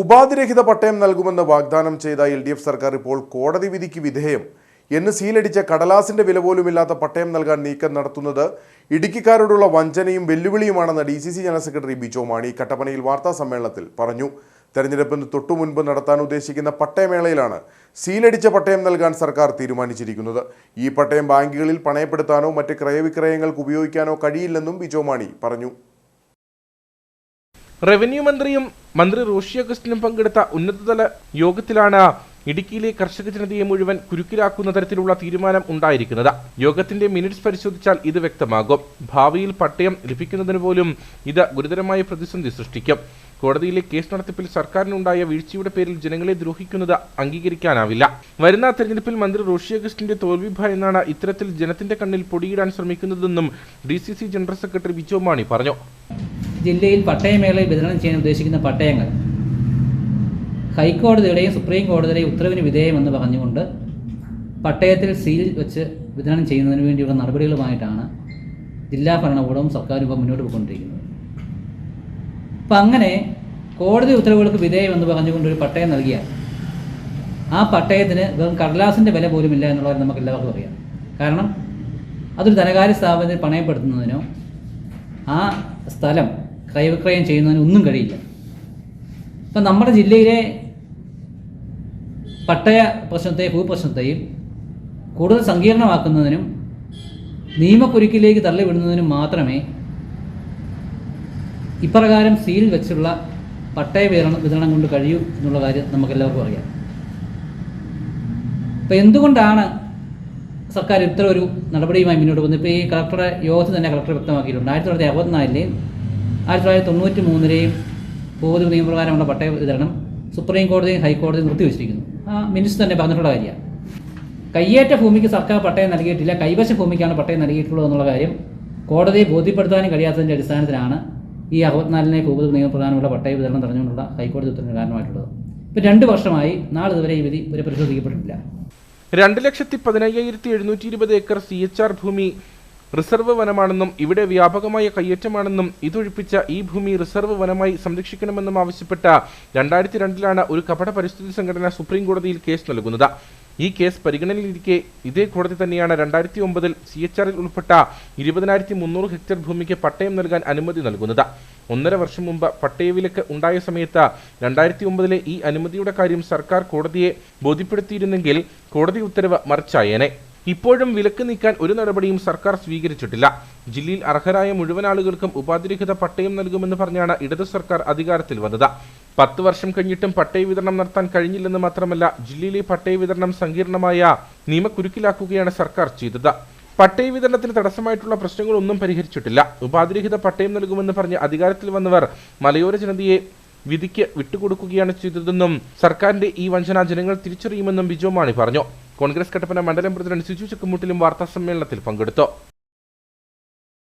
ഉപാധിരഹിത പട്ടയം നൽകുമെന്ന് വാഗ്ദാനം ചെയ്ത എൽ സർക്കാർ ഇപ്പോൾ കോടതി വിധിക്ക് വിധേയം. എന്ന് സീലടിച്ച കടലാസിന്റെ വില പോലുമില്ലാത്ത പട്ടയം നൽകാൻ നീക്കം നടത്തുന്നത് ഇടുക്കിക്കാരോടുള്ള വഞ്ചനയും വെല്ലുവിളിയുമാണെന്ന് D C C general secretary Bijo Mani കട്ടപ്പനയിൽ വാർത്താ സമ്മേളനത്തിൽ പറഞ്ഞു. തെരഞ്ഞെടുപ്പിന് തൊട്ടു മുൻപ് നടത്താൻ ഉദ്ദേശിക്കുന്ന പട്ടയമേളയിലാണ് സീലടിച്ച പട്ടയം നൽകാൻ സർക്കാർ തീരുമാനിച്ചിരിക്കുന്നത്. ഈ പട്ടയം ബാങ്കുകളിൽ പണയപ്പെടുത്താനോ മറ്റ് ക്രയവിക്രയങ്ങൾക്ക് ഉപയോഗിക്കാനോ കഴിയില്ലെന്നും ബിജോ മാണി പറഞ്ഞു. റവന്യൂ മന്ത്രിയും മന്ത്രി റോഷി അഗസ്റ്റിനും പങ്കെടുത്ത ഉന്നതതല യോഗത്തിലാണ് ഇടുക്കിയിലെ കർഷക ജനതയെ മുഴുവൻ കുരുക്കിലാക്കുന്ന തരത്തിലുള്ള തീരുമാനം ഉണ്ടായിരിക്കുന്നത്. യോഗത്തിന്റെ മിനിറ്റ്സ് പരിശോധിച്ചാൽ ഇത് വ്യക്തമാകും. ഭാവിയിൽ പട്ടയം ലഭിക്കുന്നതിന് പോലും ഇത് ഗുരുതരമായ പ്രതിസന്ധി സൃഷ്ടിക്കും. കോടതിയിലെ കേസ് നടത്തിപ്പിൽ സർക്കാരിനുണ്ടായ വീഴ്ചയുടെ പേരിൽ ജനങ്ങളെ ദ്രോഹിക്കുന്നത് അംഗീകരിക്കാനാവില്ല. വരുന്ന തെരഞ്ഞെടുപ്പിൽ മന്ത്രി റോഷി അഗസ്റ്റിന്റെ തോൽവി ഭയന്നാണ് ഇത്തരത്തിൽ ജനത്തിന്റെ കണ്ണിൽ പൊടിയിടാൻ ശ്രമിക്കുന്നതെന്നും D general secretary Bijo Mani പറഞ്ഞു. ജില്ലയിൽ പട്ടയമേഖലയിൽ വിതരണം ചെയ്യാൻ ഉദ്ദേശിക്കുന്ന പട്ടയങ്ങൾ. ഹൈക്കോടതിയുടെയും സുപ്രീം കോടതിയുടെയും ഉത്തരവിന് വിധേയമെന്ന് പറഞ്ഞുകൊണ്ട് പട്ടയത്തിൽ സീൽ വെച്ച് വിതരണം ചെയ്യുന്നതിന് വേണ്ടിയുള്ള നടപടികളുമായിട്ടാണ് ജില്ലാ ഭരണകൂടവും സർക്കാരും ഇപ്പോൾ മുന്നോട്ട് പോയിക്കൊണ്ടിരിക്കുന്നത്. അപ്പം അങ്ങനെ കോടതി ഉത്തരവുകൾക്ക് വിധേയമെന്ന് പറഞ്ഞുകൊണ്ട് ഒരു പട്ടയം നൽകിയാൽ ആ പട്ടയത്തിന് വെറും കടലാസിന്റെ വില പോലുമില്ല എന്നുള്ളത് നമുക്ക് എല്ലാവർക്കും അറിയാം. കാരണം അതൊരു ധനകാര്യ സ്ഥാപനത്തിൽ പണയപ്പെടുത്തുന്നതിനോ ആ സ്ഥലം ക്രയവിക്രയം ചെയ്യുന്നതിന് ഒന്നും കഴിയില്ല. ഇപ്പം നമ്മുടെ ജില്ലയിലെ പട്ടയ പ്രശ്നത്തെ ഭൂപ്രശ്നത്തെയും കൂടുതൽ സങ്കീർണമാക്കുന്നതിനും നിയമക്കുരുക്കിലേക്ക് തള്ളിവിടുന്നതിനും മാത്രമേ ഇപ്രകാരം സീൽ വെച്ചുള്ള പട്ടയ വിതരണം വിതരണം കൊണ്ട് കഴിയൂ എന്നുള്ള കാര്യം നമുക്കെല്ലാവർക്കും അറിയാം. ഇപ്പം എന്തുകൊണ്ടാണ് സർക്കാർ ഇത്ര ഒരു നടപടിയുമായി മുന്നോട്ട് പോകുന്നത്? ഇപ്പോൾ ഈ കളക്ടറുടെ യോഗത്തിൽ തന്നെ കളക്ടർ വ്യക്തമാക്കിയിട്ടുണ്ട്. ആയിരത്തി തൊള്ളായിരത്തി അറുപത്തിനാലിലെയും ആയിരത്തി തൊള്ളായിരത്തി തൊണ്ണൂറ്റി മൂന്നിലെയും ഭൂപതി നിയമപ്രകാരമുള്ള പട്ടയ വിതരണം സുപ്രീം കോടതിയും ഹൈക്കോടതിയും നിർത്തിവെച്ചിരിക്കുന്നു. ആ മിനിസ്റ്റർ തന്നെ പറഞ്ഞിട്ടുള്ള കാര്യമാണ്. കയ്യേറ്റ ഭൂമിക്ക് സർക്കാർ പട്ടയം നൽകിയിട്ടില്ല കൈവശ ഭൂമിക്കാണ് പട്ടയം നൽകിയിട്ടുള്ളത് എന്നുള്ള കാര്യം കോടതിയെ ബോധ്യപ്പെടുത്താനും കഴിയാത്തതിന്റെ അടിസ്ഥാനത്തിലാണ് ഈ അറുപത്തിനാലിനെ ഭൂപതി നിയമപ്രകാരമുള്ള പട്ടയ വിതരണം തടഞ്ഞുകൊണ്ടുള്ള ഹൈക്കോടതി ഉത്തരവിന് കാരണമായിട്ടുള്ളത്. ഇപ്പോൾ രണ്ട് വർഷമായി നാളിതുവരെ ഈ വിധി ഒരു പരിശോധിക്കപ്പെട്ടിട്ടില്ല. രണ്ട് ലക്ഷത്തി പതിനയ്യായിരത്തി എഴുന്നൂറ്റി ഇരുപത് ഏക്കർ സി എച്ച് ആർ ഭൂമി റിസർവ് വനമാണെന്നും ഇവിടെ വ്യാപകമായ കയ്യേറ്റമാണെന്നും ഇതൊഴിപ്പിച്ച ഈ ഭൂമി റിസർവ് വനമായി സംരക്ഷിക്കണമെന്നും ആവശ്യപ്പെട്ട രണ്ടായിരത്തി രണ്ടിലാണ് ഒരു കപട പരിസ്ഥിതി സംഘടന സുപ്രീം കോടതിയിൽ കേസ് നൽകുന്നത്. ഈ കേസ് പരിഗണനയിലിരിക്കെ ഇതേ കോടതി തന്നെയാണ് രണ്ടായിരത്തി ഒമ്പതിൽ സി എച്ച് ആറിൽ ഉൾപ്പെട്ട ഇരുപതിനായിരത്തി മുന്നൂറ് ഹെക്ടർ ഭൂമിക്ക് പട്ടയം നൽകാൻ അനുമതി നൽകുന്നത്. ഒന്നര വർഷം മുമ്പ് പട്ടയവിലക്ക് ഉണ്ടായ സമയത്ത് രണ്ടായിരത്തി ഒമ്പതിലെ ഈ അനുമതിയുടെ കാര്യം സർക്കാർ കോടതിയെ ബോധ്യപ്പെടുത്തിയിരുന്നെങ്കിൽ കോടതി ഉത്തരവ് മറിച്ചായേനെ. ഇപ്പോഴും വിലക്ക് നീക്കാൻ ഒരു നടപടിയും സർക്കാർ സ്വീകരിച്ചിട്ടില്ല. ജില്ലയിൽ അർഹരായ മുഴുവൻ ആളുകൾക്കും ഉപാധിരഹിത പട്ടയം നൽകുമെന്ന് പറഞ്ഞാണ് ഇടതു സർക്കാർ അധികാരത്തിൽ വന്നത്. പത്ത് വർഷം കഴിഞ്ഞിട്ടും പട്ടയ വിതരണം നടത്താൻ കഴിഞ്ഞില്ലെന്ന് മാത്രമല്ല ജില്ലയിലെ പട്ടയ വിതരണം സങ്കീർണമായ നിയമക്കുരുക്കിലാക്കുകയാണ് സർക്കാർ ചെയ്തത്. പട്ടയ വിതരണത്തിന് തടസ്സമായിട്ടുള്ള പ്രശ്നങ്ങളൊന്നും പരിഹരിച്ചിട്ടില്ല. ഉപാധിരഹിത പട്ടയം നൽകുമെന്ന് പറഞ്ഞ് അധികാരത്തിൽ വന്നവർ മലയോര ജനതയെ വിധിക്ക് വിട്ടുകൊടുക്കുകയാണ് ചെയ്തതെന്നും സർക്കാരിന്റെ ഈ വഞ്ചന ജനങ്ങൾ തിരിച്ചറിയുമെന്നും ബിജോ മാണി പറഞ്ഞു. കോൺഗ്രസ് കട്ടപ്പന മണ്ഡലം പ്രസിഡന്റ് സിജു ചക്കുമുട്ടിലും വാർത്താ സമ്മേളനത്തിൽ പങ്കെടുത്തു